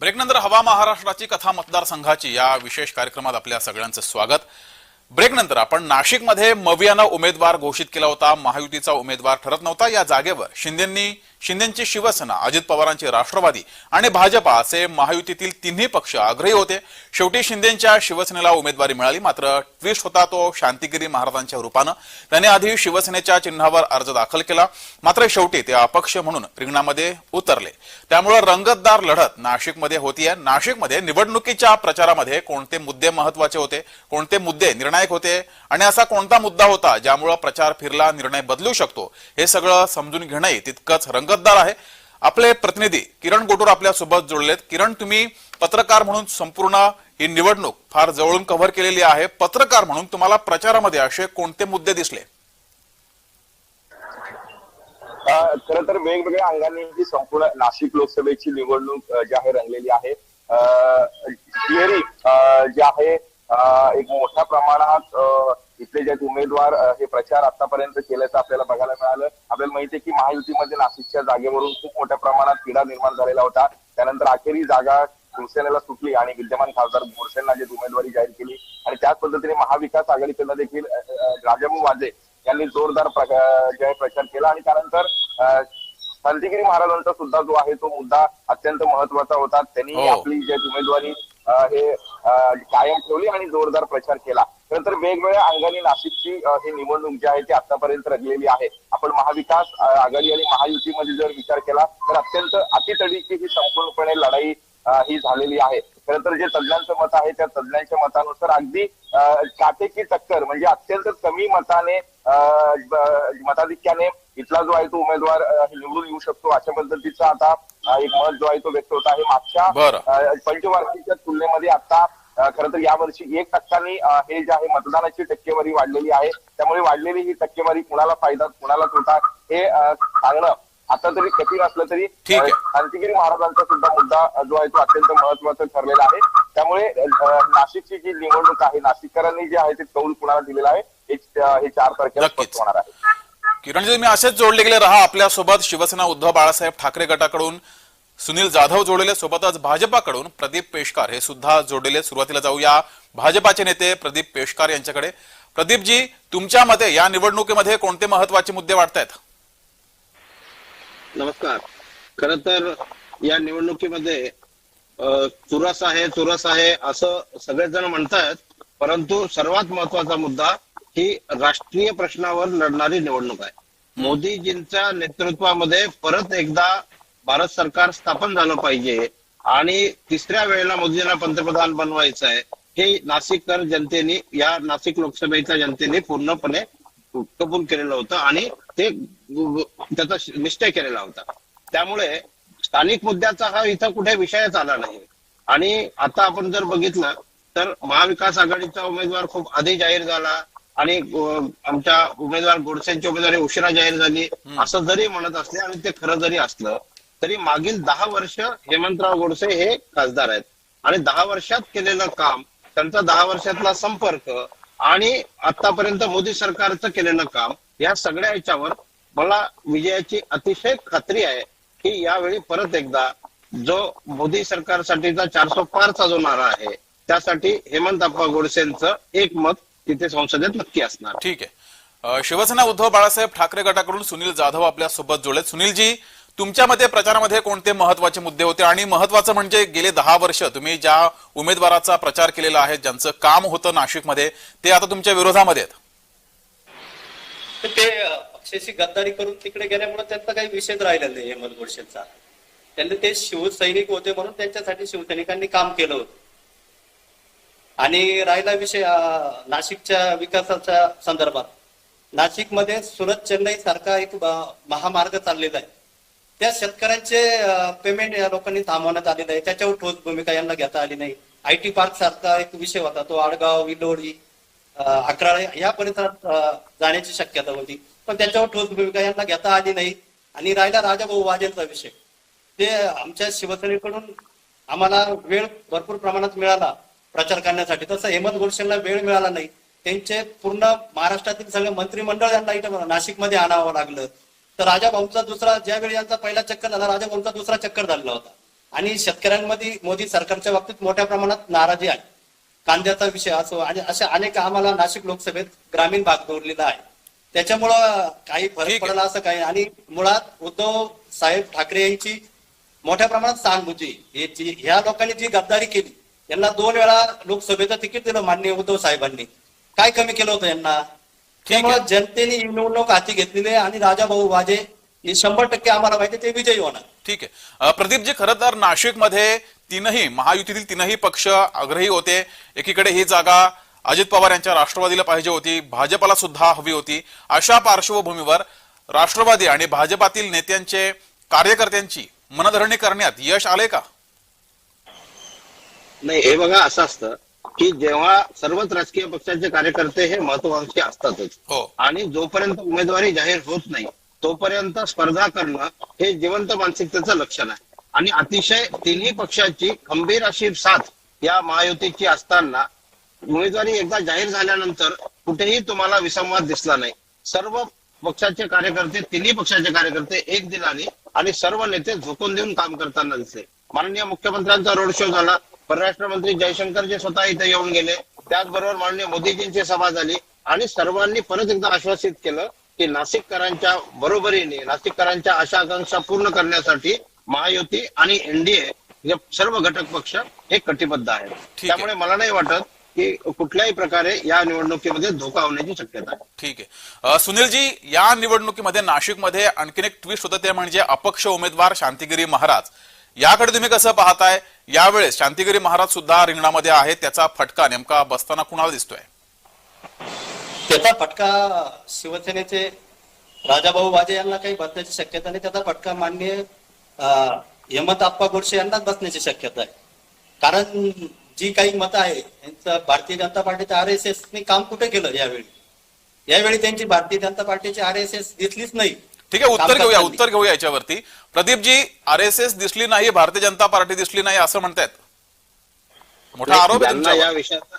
ब्रेकनंतर हवा महाराष्ट्राची कथा मतदारसंघाची या विशेष कार्यक्रमात आपल्या सगळ्यांचं स्वागत. ब्रेकनंतर आपण नाशिकमध्ये मवियानं उमेदवार घोषित केला होता महायुतीचा उमेदवार ठरत नव्हता. या जागेवर शिंदेंनी शिंदेची शिवसेना अजित पवारांची राष्ट्रवादी आणि भाजपा असे महायुतीतील तिन्ही पक्ष आग्रही होते. शेवटी शिंदेच्या शिवसेनेला उमेदवारी मिळाली मात्र ट्विस्ट होता तो शांतिगिरी महाराजांच्या रूपानं. त्याने आधी शिवसेनेच्या चिन्हावर अर्ज दाखल केला मात्र शेवटी ते अपक्ष म्हणून रिंगणामध्ये उतरले. त्यामुळे रंगतदार लढत नाशिकमध्ये होतीये. नाशिकमध्ये निवडणुकीच्या प्रचारामध्ये कोणते मुद्दे महत्त्वाचे होते कोणते मुद्दे निर्णायक होते आणि असा कोणता मुद्दा होता ज्यामुळे प्रचार फिरला निर्णय बदलू शकतो हे सगळं समजून घेणंही तितकंच रंग रंगतदार आहे. आपले प्रतिनिधी किरण गोटूर आपल्यासोबत जोडलेत. किरण तुम्ही पत्रकार म्हणून संपूर्ण ही निवडणूक फार जवळून कव्हर केलेली आहे. पत्रकार म्हणून तुम्हाला प्रचारामध्ये असे कोणते मुद्दे दिसले? खर तर वेगवेगळ्या अंगांनी ही संपूर्ण नाशिक लोकसभेची निवडणूक जी आहे रंगलेली आहे. जी जे आहे एक मोठ्या प्रमाणात इथले जे उमेदवार हे प्रचार आतापर्यंत केल्याचं आपल्याला बघायला मिळालं. आपल्याला माहिती आहे की महायुतीमध्ये नाशिकच्या जागेवरून खूप मोठ्या प्रमाणात तिढा निर्माण झालेला होता. त्यानंतर अखेरी जागा शिवसेनेला सुटली आणि विद्यमान खासदार बोरसेंना जे उमेदवारी जाहीर केली. आणि त्याच पद्धतीने महाविकास आघाडीकडनं देखील राजाभाऊ वाजे यांनी जोरदार जे प्रचार केला. आणि त्यानंतर अ, शांतिगिरी महाराजांचा सुद्धा जो आहे तो मुद्दा अत्यंत महत्त्वाचा होता. त्यांनी हो. आपली जे उमेदवारी हे कायम ठेवली आणि जोरदार प्रचार केला. नंतर वेगवेगळ्या अंगाने नाशिकची ही निवडणूक जी आहे ती आतापर्यंत रंगलेली आहे. आपण महाविकास आघाडी आणि महायुतीमध्ये जर विचार केला तर अत्यंत अतितडीची ही संपूर्णपणे लढाई ही झालेली आहे. खरं तर जे तज्ञांचं मत आहे त्या तज्ञांच्या मतानुसार अगदी काटेकी टक्कर म्हणजे अत्यंत कमी मताने मताधिक्याने इथला जो आहे तो उमेदवार निवडून येऊ शकतो अशा पद्धतीचा आता एक मत जो आहे तो व्यक्त होत आहे. मागच्या पंचवार्षिकच्या तुलनेमध्ये आता खरं तर यावर्षी एक टक्क्यांनी हे जे आहे मतदानाची टक्केवारी वाढलेली आहे त्यामुळे वाढलेली ही टक्केवारी कुणाला फायदा कुणाला तोटा हे सांगणं आता तरी कठीण असलं तरी ठीक आहे. अ, शांतिगिरी महाराजांचा सुद्धा मुद्दा जो आहे तो अत्यंत महत्त्वाचा ठरलेला आहे त्यामुळे नाशिकची जी निवडणूक आहे नाशिककरांनी जे आहे ते कौल कुणाला दिलेला आहे हे चार तारखेला. स्पष्ट होणार आहे किरणजी तुम्ही असेच जोडले गेले राहा आपल्यासोबत शिवसेना उद्धव बाळासाहेब ठाकरे गटाकडून सुनील जाधव जोडलेले सोबतच भाजपाकडून प्रदीप पेशकार. हे सुद्धा जोडलेले सुरुवातीला जाऊया. भाजपाचे नेते प्रदीप पेशकार यांच्याकडे. प्रदीपजी तुमच्या मते या निवडणुकीमध्ये कोणते महत्त्वाचे मुद्दे वाटतायत नमस्कार. खर तर या निवडणुकीमध्ये चुरस आहे चुरस आहे असं सगळेजण म्हणतात. म्हणतायत परंतु सर्वात महत्त्वाचा मुद्दा ही राष्ट्रीय प्रश्नावर लढणारी निवडणूक आहे. मोदीजींच्या नेतृत्वामध्ये परत एकदा भारत सरकार स्थापन झालं पाहिजे आणि तिसऱ्या वेळेला मोदींना पंतप्रधान बनवायचं आहे हे नाशिककर जनतेने या नाशिक लोकसभेच्या जनतेने पूर्णपणे कबूल केलेलं होतं आणि ते त्याचा निश्चय केलेला होता. त्यामुळे स्थानिक मुद्द्याचा हा इथं कुठे विषयच आला नाही. आणि आता आपण जर बघितलं तर महाविकास आघाडीचा उमेदवार खूप आधी जाहीर झाला आणि आमच्या उमेदवार गोडसेंची उमेदवारी उशिरा जाहीर झाली असं जरी म्हणत असले आणि ते खरं जरी असलं तरी मागील दहा वर्ष हेमंतराव गोडसे हे खासदार आहेत. आणि दहा वर्षात केलेलं काम त्यांचा दहा वर्षातला संपर्क आणि आतापर्यंत मोदी सरकारचं केलेलं काम या सगळ्या याच्यावर मला विजयाची अतिशय खात्री आहे की यावेळी परत एकदा जो मोदी सरकारसाठीचा चारशे पारचा जो नारा आहे त्यासाठी हेमंत अप्पा गोडसेंचं एक मत तिथे संसदेत नक्की असणार. ठीक आहे. शिवसेना उद्धव बाळासाहेब ठाकरे गटाकडून सुनील जाधव आपल्यासोबत जोडलेत. सुनीलजी तुमच्या मते प्रचारामध्ये कोणते महत्त्वाचे मुद्दे होते? आणि महत्वाचं म्हणजे गेले दहा वर्ष तुम्ही ज्या उमेदवाराचा प्रचार केलेला आहे ज्यांचं काम होतं नाशिकमध्ये ते आता तुमच्या विरोधामध्ये आहेत. तर ते पक्षाशी गद्दारी करून तिकडे गेल्यामुळे त्यांचा काही विषय राहिला नाही हेमंत गोडसेंचा त्यांनी ते शिवसैनिक होते म्हणून त्यांच्यासाठी शिवसैनिकांनी काम केलं होतं. आणि राहिला विषय नाशिकच्या विकासाच्या संदर्भात. नाशिकमध्ये सुरत चेन्नई सारखा एक महामार्ग चाललेला आहे. त्या शेतकऱ्यांचे पेमेंट या लोकांनी थांबवण्यात आलेलं आहे. त्याच्यावर ठोस भूमिका यांना घेता आली नाही. आय टी पार्क सारखा एक विषय होता. तो आडगाव विलोडी अकरा अकराळे या परिसरात जाण्याची शक्यता होती. पण त्याच्यावर ठोस भूमिका यांना घेता आली नाही. आणि राहिला राजाभाऊ वाजेंचा विषय. ते आमच्या शिवसेनेकडून आम्हाला वेळ भरपूर प्रमाणात मिळाला प्रचार करण्यासाठी. तसं हेमंत गोडसेंना वेळ मिळाला नाही. त्यांचे पूर्ण महाराष्ट्रातील सगळे मंत्रिमंडळ यांना इथं नाशिकमध्ये आणावं लागलं. तर राजा भाऊंचा दुसरा ज्यावेळी यांचा पहिला चक्कर झाला राजा भाऊंचा दुसरा चक्कर झालेला होता. आणि शेतकऱ्यांमध्ये मोदी सरकारच्या बाबतीत मोठ्या प्रमाणात नाराजी आहे. कांद्याचा विषय असो आणि अशा अनेक आम्हाला नाशिक लोकसभेत ग्रामीण भाग जोडलेला आहे. त्याच्यामुळं काही फरक. पडला असं काही आणि मुळात उद्धव साहेब ठाकरे यांची मोठ्या प्रमाणात सहानुभूती हे जी ह्या लोकांनी जी गद्दारी केली यांना दोन वेळा लोकसभेचं तिकीट दिलं माननीय उद्धव साहेबांनी. काय कमी केलं होतं यांना? त्यामुळे जनतेने ही निवडणूक हाती घेतलेली आहे आणि राजाभाऊ वाजे हे शंभर टक्के आम्हाला माहिती ते विजयी होणार. ठीक आहे. अ, प्रदीपजी खरं तर नाशिकमध्ये तीनही महायुतीतील तीनही पक्ष आग्रही होते. एकीकडे ही जागा अजित पवार यांच्या राष्ट्रवादीला पाहिजे होती. भाजपला सुद्धा हवी होती. अशा पार्श्वभूमीवर राष्ट्रवादी आणि भाजपातील नेत्यांचे कार्यकर्त्यांची मनधरणी करण्यात यश आले का? नाही हे बघा असं असतं. की जेव्हा सर्वच राजकीय पक्षाचे कार्यकर्ते हे महत्वाकांक्षी असतातच. हो. आणि जोपर्यंत उमेदवारी जाहीर होत नाही तोपर्यंत स्पर्धा करणं हे जिवंत मानसिकतेचं लक्षण आहे. आणि अतिशय तिन्ही पक्षाची खंबीर अशी साथ या महायुतीची असताना उमेदवारी एकदा जाहीर झाल्यानंतर कुठेही तुम्हाला विसंवाद दिसला नाही. सर्व पक्षाचे कार्यकर्ते तिन्ही पक्षाचे कार्यकर्ते एक दिलाने आणि सर्व नेते झोकून देऊन काम करताना दिसले. माननीय मुख्यमंत्र्यांचा रोड शो झाला. परराष्ट्र मंत्री जयशंकर जे स्वतः इथे येऊन गेले. त्याचबरोबर माननीय मोदीजींची सभा झाली आणि सर्वांनी परत एकदा आश्वासित केलं की नाशिककरांच्या बरोबरीने नाशिककरांच्या आशा आकांक्षा पूर्ण करण्यासाठी महायुती आणि एनडीए हे सर्व घटक पक्ष हे कटिबद्ध आहेत. आहे. त्यामुळे मला नाही वाटत की कुठल्याही प्रकारे या निवडणुकीमध्ये धोका होण्याची शक्यता आहे. ठीक आहे. सुनीलजी या निवडणुकीमध्ये नाशिकमध्ये आणखीन एक ट्विस्ट होतं ते म्हणजे अपक्ष उमेदवार शांतिगिरी महाराज. याकडे तुम्ही कसं पाहताय? यावेळेस शांतिगिरी महाराज सुद्धा रिंगणामध्ये आहेत. त्याचा फटका नेमका बसताना कुणाला दिसतोय? त्याचा फटका शिवसेनेचे राजाभाऊ वाजे यांना काही बसण्याची शक्यता नाही. त्याचा फटका माननीय हेमंत आप्पा गोडसे यांनाच बसण्याची शक्यता आहे. कारण जी काही मतं आहे यांचं भारतीय जनता पार्टीच्या आर एस एस ने काम कुठे केलं यावेळी? यावेळी त्यांची भारतीय जनता पार्टीची आर एस एस दिसलीच नाही. ठीक आहे उत्तर घेऊया. उत्तर घेऊया याच्यावरती. प्रदीपजी आर एस एस दिसली नाही भारतीय जनता पार्टी दिसली नाही असं म्हणतायत. मोठा आरोप या. विषयाचं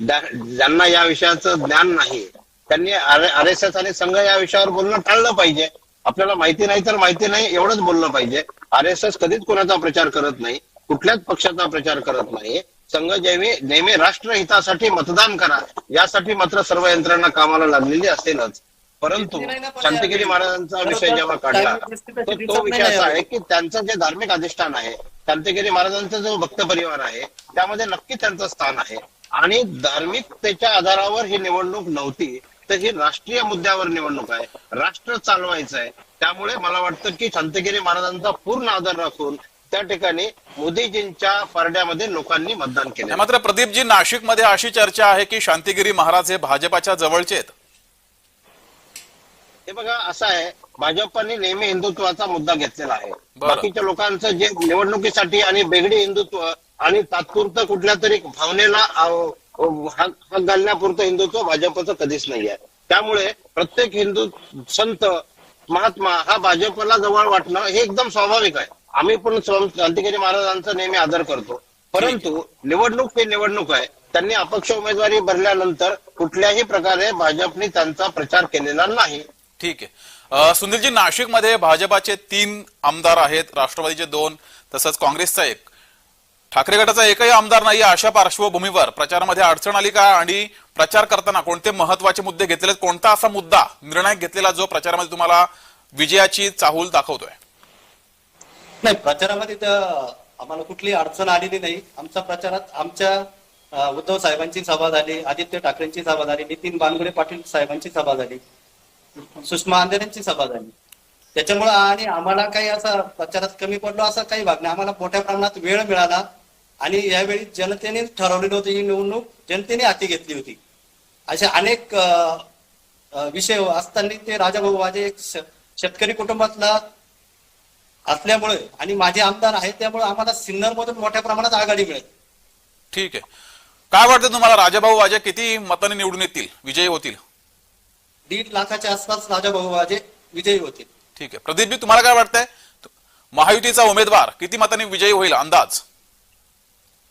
ज्या- ज्यांना या विषयाचं ज्ञान नाही त्यांनी आर एस एस आणि संघ या विषयावर बोलणं टाळलं पाहिजे. आपल्याला माहिती नाही तर माहिती नाही एवढंच बोललं पाहिजे. आर एस एस कधीच कोणाचा प्रचार करत नाही कुठल्याच पक्षाचा प्रचार करत नाही. संघ नेहमी नेहमी राष्ट्रहितासाठी मतदान करा यासाठी मात्र सर्व यंत्रणा कामाला लागलेली असेलच. परंतु शांतिगिरी महाराजांचा विषय जेव्हा काढला तर तो विषय असा आहे की त्यांचं जे धार्मिक अधिष्ठान आहे शांतिगिरी महाराजांचा जो भक्त परिवार आहे त्यामध्ये नक्की त्यांचं स्थान आहे. आणि धार्मिकतेच्या आधारावर ही निवडणूक नव्हती तर ही राष्ट्रीय मुद्द्यावर निवडणूक आहे. राष्ट्र चालवायचं आहे. त्यामुळे मला वाटतं की शांतगिरी महाराजांचा पूर्ण आदर राखून त्या ठिकाणी मोदीजींच्या पारड्यामध्ये लोकांनी मतदान केलं. मात्र प्रदीपजी नाशिकमध्ये अशी चर्चा आहे की शांतिगिरी महाराज हे भाजपाच्या जवळचे आहेत. हे बघा असं आहे. भाजपने नेहमी हिंदुत्वाचा मुद्दा घेतलेला आहे. बाकीच्या लोकांचं जे निवडणुकीसाठी आणि बेगडी हिंदुत्व आणि तात्पुरतं कुठल्या तरी भावनेला हाक घालण्यापुरतं हिंदुत्व भाजपचं कधीच नाही आहे. त्यामुळे प्रत्येक हिंदू संत महात्मा हा भाजपला जवळ वाटणं हे एकदम स्वाभाविक आहे. आम्ही पण क्रांतिकारी महाराजांचा नेहमी आदर करतो. परंतु निवडणूक ही निवडणूक आहे. त्यांनी अपक्ष उमेदवारी भरल्यानंतर कुठल्याही प्रकारे भाजपने त्यांचा प्रचार केलेला नाही. ठीक आहे. सुनीलजी नाशिकमध्ये भाजपाचे तीन आमदार आहेत राष्ट्रवादीचे दोन तसंच काँग्रेसचा एक. ठाकरे गटाचा एकही आमदार नाही अशा पार्श्वभूमीवर प्रचारामध्ये अडचण आली का? आणि प्रचार करताना कोणते महत्त्वाचे मुद्दे घेतलेले कोणता असा मुद्दा निर्णय घेतलेला जो प्रचारामध्ये तुम्हाला विजयाची चाहूल दाखवतोय? नाही प्रचारामध्ये तर आम्हाला कुठली अडचण आलेली नाही. आमच्या प्रचारात आमच्या उद्धव साहेबांची सभा झाली आदित्य ठाकरेंची सभा झाली नितीन बानगुडे पाटील साहेबांची सभा झाली. सुषमा अंधेऱ्यांची सभा झाली. त्याच्यामुळे आणि आम्हाला काही असा प्रचारात कमी पडलो असा काही भाग नाही आम्हाला मोठ्या प्रमाणात वेळ मिळाला आणि यावेळी जनतेने ठरवलेली होती ही निवडणूक जनतेने हाती घेतली होती. असे अनेक विषय असताना ते राजाभाऊ माझे एक शेतकरी कुटुंबातला असल्यामुळे आणि माझे आमदार आहेत त्यामुळे आम्हाला सिन्नर मधून मोठ्या प्रमाणात आघाडी मिळेल. ठीक आहे. काय वाटतं तुम्हाला राजाभाऊ वाजे किती मताने निवडून येतील? विजयी होतील? दीड लाखाच्या आसपास राजाभाऊ वाजे विजयी होतील. ठीक आहे. प्रदीपजी तुम्हाला काय वाटतंय? महायुतीचा उमेदवार किती मतांनी विजयी होईल अंदाज?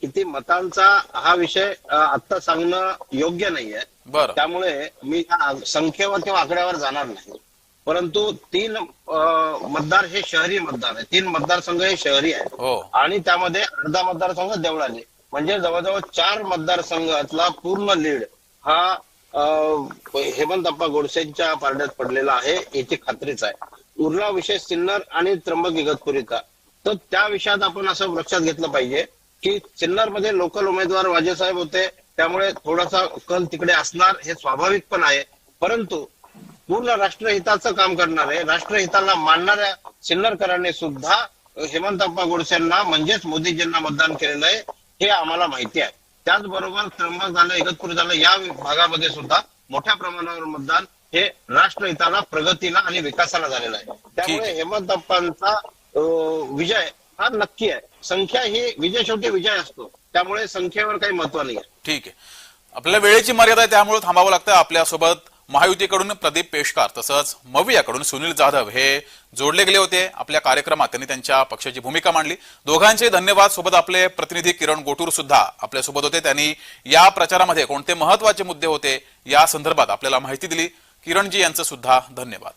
किती मतांचा हा विषय आता सांगणं योग्य नाहीये. बरं. त्यामुळे मी या संख्येवर किंवा आकड्यावर जाणार नाही. परंतु तीन मतदार हे शहरी मतदार आहे तीन मतदारसंघ हे शहरी आहेत. हो. आणि त्यामध्ये अर्धा मतदारसंघ देवळाली. म्हणजे जवळजवळ चार मतदारसंघातला पूर्ण लीड हा हेमंतप्पा गोडसेंच्या पारड्यात पडलेला आहे याची खात्रीच आहे. उरला विषय सिन्नर आणि त्र्यंबक इगतपुरीचा. तर त्या विषयात आपण असं लक्षात घेतलं पाहिजे की सिन्नरमध्ये लोकल उमेदवार वाजेसाहेब होते त्यामुळे थोडासा कल तिकडे असणार हे स्वाभाविक पण आहे. परंतु पूर्ण राष्ट्रहिताचं काम करणारे राष्ट्रहिताला मानणाऱ्या सिन्नरकरांनी सुद्धा हेमंतप्पा गोडसेंना म्हणजेच मोदीजींना मतदान केलेलं आहे हे आम्हाला माहिती आहे. त्याचबरोबर त्र्यंबक झालं इगतपुरी झालं या भागामध्ये सुद्धा मोठ्या प्रमाणावर मतदान हे राष्ट्रहिताला प्रगतीला आणि विकासाला झालेलं आहे. त्यामुळे हेमंतप्पांचा विजय हा नक्की आहे. संख्या ही विजय शेवटी विजय असतो. त्यामुळे संख्येवर काही महत्त्व नाही आहे ठीक आहे. आपल्याला वेळेची मर्यादा आहे त्यामुळे थांबावं लागतं. आपल्यासोबत महायुतीकडून प्रदीप पेशकार तसंच मवियाकडून सुनील जाधव हे जोडले गेले होते. आपल्या कार्यक्रमात त्यांनी त्यांच्या पक्षाची भूमिका मांडली. दोघांचे धन्यवाद सोबत आपले प्रतिनिधी किरण गोटूर सुद्धा आपल्यासोबत होते. त्यांनी या प्रचारामध्ये कोणते महत्त्वाचे मुद्दे होते या संदर्भात आपल्याला माहिती दिली. किरणजी यांचं सुद्धा धन्यवाद.